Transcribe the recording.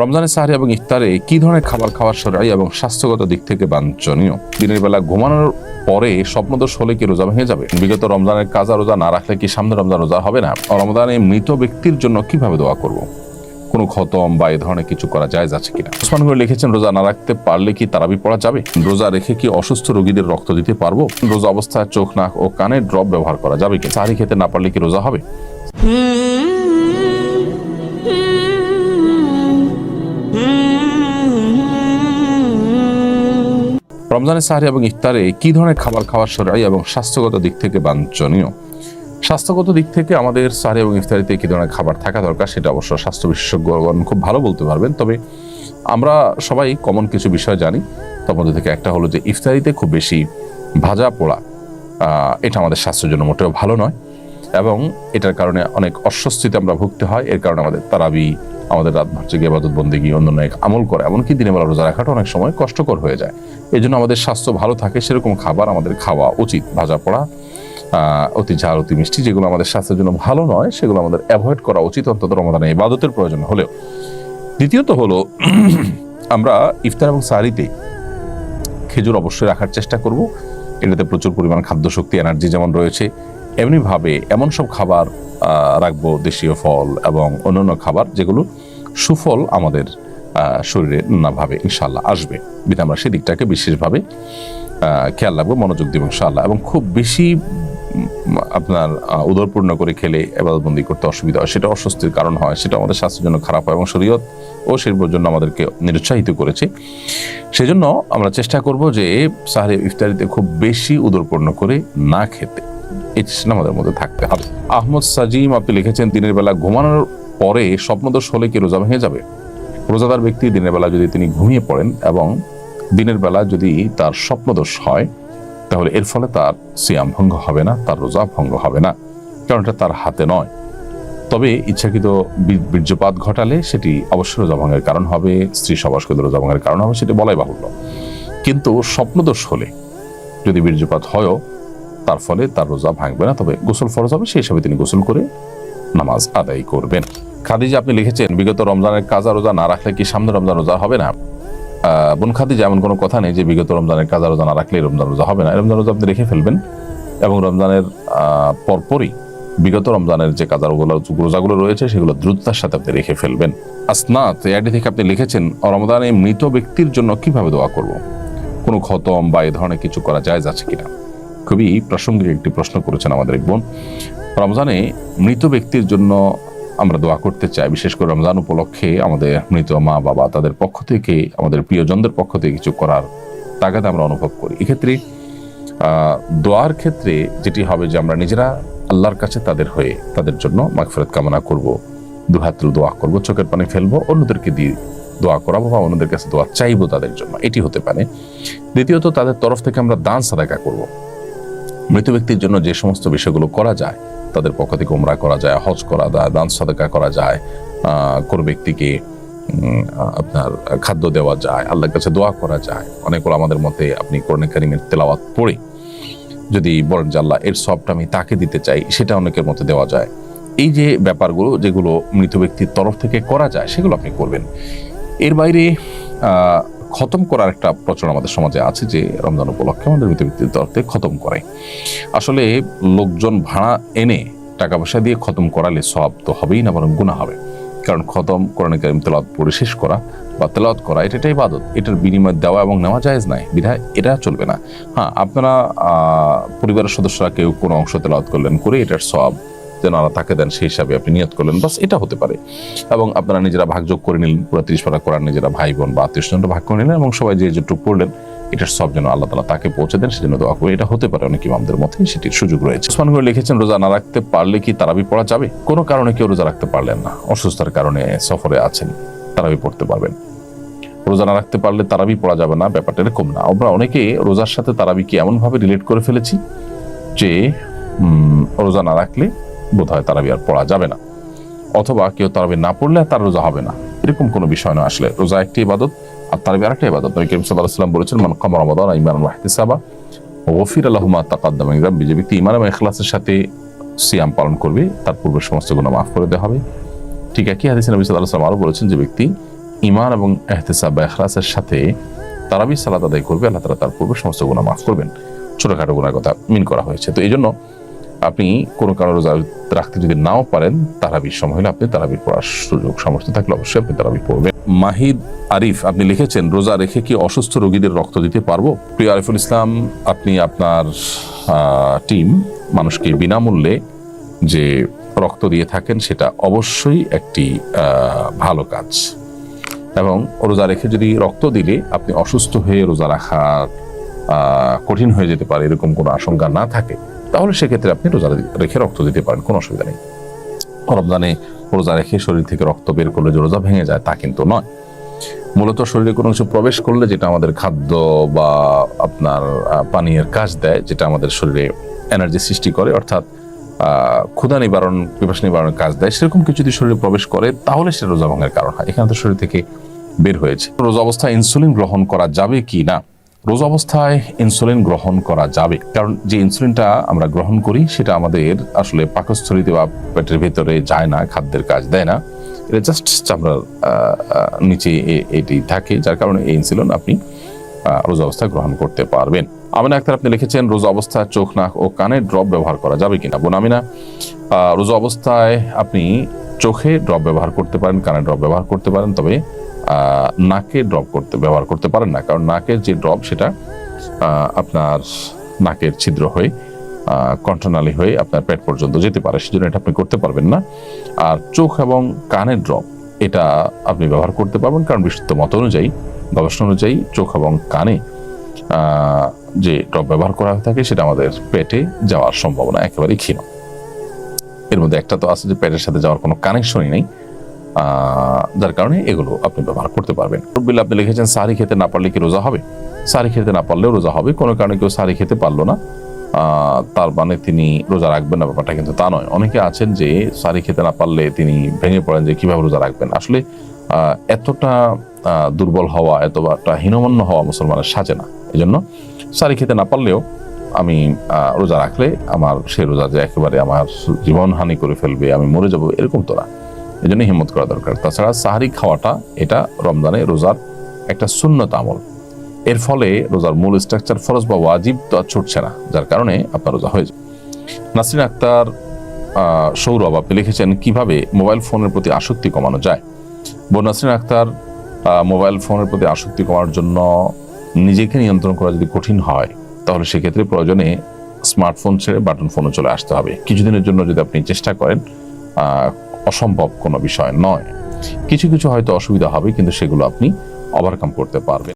রমজানের সাহারি এবং ইফতারে কি ধরনের খাবার খাওয়ার সরাই এবং স্বাস্থ্যগত দিক থেকে বাঞ্ছনীয়? দিনের বেলা ঘুমানোর পরে স্বপ্নদোষ হলে কি রোজা ভেঙে যাবে? বিগত রমজানের কাজা রোজা না রাখলে কি সামনে রমজান রোজা হবে না? রমজানে মৃত ব্যক্তির জন্য কীভাবে দোয়া করব? কোনো খতম বা এই ধরনের কিছু করা যায় আছে কিনা? ওসমান লিখেছেন, রোজা না রাখতে পারলে কি তারাবি পড়া যাবে? রোজা রেখে কি অসুস্থ রোগীদের রক্ত দিতে পারব? রোজা অবস্থায় চোখ, নাক ও কানের ড্রপ ব্যবহার করা যাবে কি সাহারি খেতে না পারলে কি রোজা হবে? রমজানের সাহারি এবং ইফতারে কি ধরনের খাবার খাওয়ার সরাই এবং স্বাস্থ্যগত দিক থেকে বাঞ্ছনীয়? স্বাস্থ্যগত দিক থেকে আমাদের সাহারি এবং ইফতারিতে কি ধরনের খাবার থাকা দরকার সেটা অবশ্য স্বাস্থ্য বিশেষজ্ঞগণ খুব ভালো বলতে পারবেন। তবে আমরা সবাই কমন কিছু বিষয় জানি, তার মধ্যে থেকে একটা হলো যে ইফতারিতে খুব বেশি ভাজা পোড়া এটা আমাদের স্বাস্থ্যের জন্য মোটেও ভালো নয়। এবং এটার কারণে অনেক অস্বস্তিতে আমরা ভুগতে হয়। এর কারণে আমাদের তারাবি, আমাদের রাত ভার্যে ইবাদত বন্দিগি অন্য এক আমল করে। এমনকি দিনে বেলা রোজা রাখাটা অনেক সময় কষ্টকর হয়ে যায়। এই জন্য আমাদের স্বাস্থ্য ভালো থাকে, সেরকম খাবার আমাদের খাওয়া উচিত। ভাজা পড়া অতি ঝাল, অতি মিষ্টি যেগুলো আমাদের স্বাস্থ্যের জন্য ভালো নয়, সেগুলো আমাদের অ্যাভয়েড করা উচিত। অন্তত রমাদানে ইবাদতের প্রয়োজন হলেও। দ্বিতীয়ত হলো, আমরা ইফতার এবং সারিতে খেজুর অবশ্যই রাখার চেষ্টা করব। এটাতে প্রচুর পরিমাণ খাদ্য শক্তি এনার্জি যেমন রয়েছে এমনিভাবে এমন সব খাবার রাখব, দেশীয় ফল এবং অন্যান্য খাবার যেগুলো সুফল আমাদের শরীরে নানাভাবে ইনশাল্লাহ আসবে। বিধা আমরা সেদিকটাকে বিশেষভাবে খেয়াল রাখব, মনোযোগ দিব ইনশাল্লাহ এবং খুব বেশি আপনার উদরপূর্ণ করে খেলে এবাদতবন্দি করতে অসুবিধা হয়। সেটা অস্বস্তির কারণ হয়, সেটা আমাদের স্বাস্থ্যের জন্য খারাপ হয় এবং শরীয়ত ও শিল্পর জন্য আমাদেরকে নিরুৎসাহিত করেছে। সেজন্য আমরা চেষ্টা করব যে সাহারি ইফতারিতে খুব বেশি উদরপূর্ণ করে না খেতে। এই আমাদের মধ্যে থাকতে হবে। আহমদ সাজিম আপনি লিখেছেন, দিনের বেলা ঘুমানোর পরে স্বপ্নদোষ হলে কি রোজা ভেঙে যাবে? রোজাদার ব্যক্তি দিনের বেলা যদি তিনি ঘুমিয়ে পড়েন এবং দিনের বেলা যদি তার স্বপ্নদোষ হয়, তাহলে এর ফলে তার সিয়াম ভঙ্গ হবে না, তার রোজা ভঙ্গ হবে না, কারণ এটা তার হাতে নয়। তবে ইচ্ছাকৃত বীর- বীর্যপাত ঘটালে সেটি অবশ্যই রোজা ভঙ্গের কারণ হবে, স্ত্রী সবাসকৃত রোজা ভঙ্গের কারণ হবে, সেটি বলাই বাহুল্য। কিন্তু স্বপ্নদোষ হলে যদি বীর্যপাত হয়ও তার ফলে তার রোজা ভাঙবে না, তবে গোসল ফরজ হবে, সেই হিসাবে তিনি গোসল করে নামাজ আদায় করবেন। খাদিজা, আপনি লিখেছেন, বিগত রমজানের কাজা রোজা না রাখলে কি সামনে রমজান রোজা হবে না? বোন খাদিজা, এমন কোনো কথা নেই যে বিগত রমজানের কাজা রোজা না রাখলে রমজান রোজা হবে না। রমজান রোজা আপনি রেখে ফেলবেন এবং রমজানের পরপরই বিগত রমজানের যে কাজারগুলো রোজাগুলো রয়েছে, সেগুলো দ্রুততার সাথে আপনি রেখে ফেলবেন। আসনাত এআইডি থেকে আপনি লিখেছেন, রমজানে মৃত ব্যক্তির জন্য কীভাবে দোয়া করব? কোনো খতম বা এই ধরনের কিছু করা যায় আছে কিনা? খুবই প্রাসঙ্গিক একটি প্রশ্ন করেছেন আমাদের এক বোন। রমজানে মৃত ব্যক্তির জন্য আমরা দোয়া করতে চাই। বিশেষ করে রমজান উপলক্ষে আমাদের মৃত মা, বাবা তাদের পক্ষ থেকে, আমাদের প্রিয়জনদের পক্ষ থেকে কিছু করার তাগাদ আমরা অনুভব করি। এক্ষেত্রে দোয়ার ক্ষেত্রে যেটি হবে যে আমরা নিজেরা আল্লাহর কাছে তাদের হয়ে তাদের জন্য মাগফিরাত কামনা করব দুহাত দোয়া করব, চোখের পানি ফেলব, অন্যদেরকে দিয়ে দোয়া করাবো বা অন্যদের কাছে দোয়া চাইব তাদের জন্য। এটি হতে পারে। দ্বিতীয়ত, তাদের তরফ থেকে আমরা দান সাদাকা করব। মৃত ব্যক্তির জন্য যে সমস্ত বিষয়গুলো করা যায়, তাদের পক্ষ থেকে উমরা করা যায়, হজ করা যায়, দান সাদাকা করা যায় কোনো ব্যক্তিকে আপনার খাদ্য দেওয়া যায়, আল্লাহর কাছে দোয়া করা যায়। অনেক আমাদের মতে আপনি কোরআন কারিমের তেলাওয়াত পড়ে যদি বলেন যে এর সবটা আমি তাকে দিতে চাই, সেটা অনেকের মতে দেওয়া যায়। এই যে ব্যাপারগুলো যেগুলো মৃত ব্যক্তির তরফ থেকে করা যায়, সেগুলো আপনি করবেন। এর বাইরে খতম করার একটা প্রচলন আমাদের সমাজে আছে যে রমজান উপলক্ষে আমাদের মৃত ব্যক্তির তরফ খতম করে আসলে লোকজন ভাড়া এনে টাকা পয়সা দিয়ে খতম করালে সব তো হবেই না, বরং গুণা হবে। কারণ খতম, কোরআন কারিম তেলাওয়াত পড়ে শেষ করা বা তেলাওয়াত করা এটা একটা ইবাদত। এটার বিনিময় দেওয়া এবং নেওয়া জায়েজ নাই। বিধায় এটা চলবে না। হ্যাঁ আপনারা পরিবারের সদস্যরা কেউ কোনো অংশ তেলাওয়াত করলেন করে এটার সব যেন আল্লাহ তাকে দেন, সেই হিসাবে আপনি নিয়ত করলেন। বাস এটা হতে পারে। এবং আপনারা নিজেরা ভাগযোগ করে নিলেন, পুরো তিরিশ পারা করার নিজেরা ভাই বোন বা আত্মীয় স্বজনরা ভাগ করে নিলেন এবং সবাই যে যেটুকু পড়লেন, এটার সব যেন আল্লাহ তালা তাকে পৌঁছে দেন, সেজন্য দোয়া করবে এটা হতে পারে, অনেক ইমামদের মতে সেটির সুযোগ রয়েছে। ওসমান করে লিখেছেন, রোজা না রাখতে পারলে কি তারাবি পড়া যাবে? কোনো কারণে কেউ রোজা রাখতে পারলেন না। অসুস্থতার কারণে সফরে আছেন, তারাবি পড়তে পারবেন। রোজা না রাখতে পারলে তারাবি পড়া যাবে না, ব্যাপারটা এরকম না। আমরা অনেকে রোজার সাথে তারাবিকে এমনভাবে রিলেট করে ফেলেছি যে রোজা না রাখলে বোধ হয় তারাবি আর পড়া যাবে না। অথবা কেউ তারাবি না পড়লে তার রোজা হবে না। এরকম কোনো বিষয় নয় আসলে। রোজা একটি ইবাদত, আর তারাবি আরেকটা ইবাদত। নবী করিম সাল্লাল্লাহু আলাইহি ওয়াসাল্লাম বলেছেন, মান কামা রমাদান ঈমানান ওয়া ইহতিসাবা গফির আল্লাহু মা তাকাদ্দামা যে ব্যক্তি ঈমান এবং ইখলাসের সাথে সিয়াম পালন করবে, তার পূর্বের সমস্ত গুনাহ মাফ করে দেওয়া হবে। ঠিক একই হাদিসে নবী সাল্লাল্লাহু আলাইহি ওয়াসাল্লাম আরও বলেছেন, যে ব্যক্তি ইমান এবং এহতেসাব বা এখলাসের সাথে তারাবি সালাত আদায় করবে, আল্লাহ তালা তার পূর্বে সমস্ত গুণা মাফ করবেন। ছোটখাটো গুণার কথা মিন করা হয়েছে। তো এই জন্য আপনি কোনো কারও রোজা রাখতে যদি নাও পারেন, তারাবির সময় হলে আপনি তারাবির পড়ার সুযোগ, সামর্থ্য থাকলে অবশ্যই আপনি তারাবি পড়বেন। মাহিদ আরিফ, আপনি লিখেছেন, রোজা রেখে কি অসুস্থ রোগীদের রক্ত দিতে পারব? প্রিয় আরিফুল ইসলাম, আপনি আপনার টিম মানুষকে বিনামূল্যে যে রক্ত দিয়ে থাকেন, সেটা অবশ্যই একটি ভালো কাজ। এবং রোজা রেখে যদি রক্ত দিলে আপনি অসুস্থ হয়ে রোজা রাখা কঠিন হয়ে যেতে পারে, এরকম কোনো আশঙ্কা না থাকে। তাহলে সেক্ষেত্রে আপনি রোজা রেখে রক্ত দিতে পারেন, কোনো অসুবিধা নেই। রমজানে রোজা রেখে শরীর থেকে রক্ত বের করলে যে রোজা ভেঙে যায়, তা কিন্তু নয়। মূলত শরীরে কোনো কিছু প্রবেশ করলে যেটা আমাদের খাদ্য বা আপনার পানীয়ের কাজ দেয়, যেটা আমাদের শরীরে এনার্জি সৃষ্টি করে, অর্থাৎ ক্ষুধা নিবারণ, পিপাসা নিবারণের কাজ দেয়, সেরকম কিছু যদি শরীরে প্রবেশ করে, তাহলে সেটা রোজা ভঙ্গের কারণ হয়। এখানে তো শরীর থেকে বের হয়েছে। রোজা অবস্থায় ইনসুলিন গ্রহণ করা যাবে কি না? রোজা অবস্থায় ইনসুলিন গ্রহণ করা যাবে। কারণ যে ইনসুলিনটা আমরা গ্রহণ করি, সেটা আমাদের আসলে পাকস্থলিতে বা পেটের ভেতরে যায় না, খাদ্যের কাজ দেয় না। এটা জাস্ট চামড়ার নিচে এটি থাকে, যার কারণে এই ইনসুলিন আপনি রোজা অবস্থায় গ্রহণ করতে পারবেন। আমিনা আক্তার, আপনি লিখেছেন রোজা অবস্থায় চোখ, নাক ও কানের ড্রপ ব্যবহার করা যাবে কিনা? বোন আমিনা রোজা অবস্থায় আপনি চোখে ড্রপ ব্যবহার করতে পারেন, কানে ড্রপ ব্যবহার করতে পারেন, তবে নাকে ড্রপ করতে, ব্যবহার করতে পারেন না। কারণ নাকের যে ড্রপ সেটা আপনার নাকের ছিদ্র হয়ে কণ্ঠনালী হয়ে আপনার পেট পর্যন্ত যেতে পারে। সেজন্য এটা আপনি করতে পারবেন না। আর চোখ এবং কানের ড্রপ এটা আপনি ব্যবহার করতে পারবেন। কারণ বিশুদ্ধ মত অনুযায়ী, গবেষণা অনুযায়ী চোখ এবং কানে যে ড্রপ ব্যবহার করা হয়ে থাকে, সেটা আমাদের পেটে যাওয়ার সম্ভাবনা একেবারেই ক্ষীণ। এর মধ্যে একটা তো আছে যে পেটের সাথে যাওয়ার কোনো কানেকশনই নেই। যার কারণে এগুলো আপনি ব্যবহার করতে পারবেন। রব্বিল আপনি লিখেছেন, সারি খেতে না পারলে কি রোজা হবে? সারি খেতে না পারলেও রোজা হবে। কোনো কারণে কেউ সারি খেতে পারল না। তার মানে তিনি রোজা রাখবেন না, ব্যাপারটা কিন্তু তা নয়। অনেকে আছেন যে সারি খেতে না পারলে তিনি ভেঙে পড়েন যে কীভাবে রোজা রাখবেন। আসলে এতটা দুর্বল হওয়া, এতটা হীনমন্য হওয়া মুসলমানের সাজে না। এই জন্য সারি খেতে না পারলেও আমি রোজা রাখলে আমার সেই রোজা যে একেবারে আমার জীবন হানি করে ফেলবে, আমি মরে যাব, এরকম তো না। এই জন্য হিম্মত করা দরকার। তাছাড়া সাহারি খাওয়াটা, এটা রমজানে রোজার একটা শূন্যত আমল। এর ফলে রোজার মূল স্ট্রাকচার ফরজ বা ওয়াজিব তো আর ছুটছে না, যার কারণে আপনার রোজা হয়ে যায়। নাসরিন আক্তার সৌরভ আপনি লিখেছেন কীভাবে মোবাইল ফোনের প্রতি আসক্তি কমানো যায়। বোন নাসরিন আক্তার মোবাইল ফোনের প্রতি আসক্তি কমানোর জন্য নিজেকে নিয়ন্ত্রণ করা যদি কঠিন হয়, তাহলে সেক্ষেত্রে প্রয়োজনে স্মার্টফোন ছেড়ে বাটন ফোনে চলে আসতে হবে। কিছুদিনের জন্য যদি আপনি চেষ্টা করেন অসম্ভব কোনো বিষয় নয়। কিছু কিছু হয়তো অসুবিধা হবে, কিন্তু সেগুলো আপনি ওভারকাম করতে পারবেন।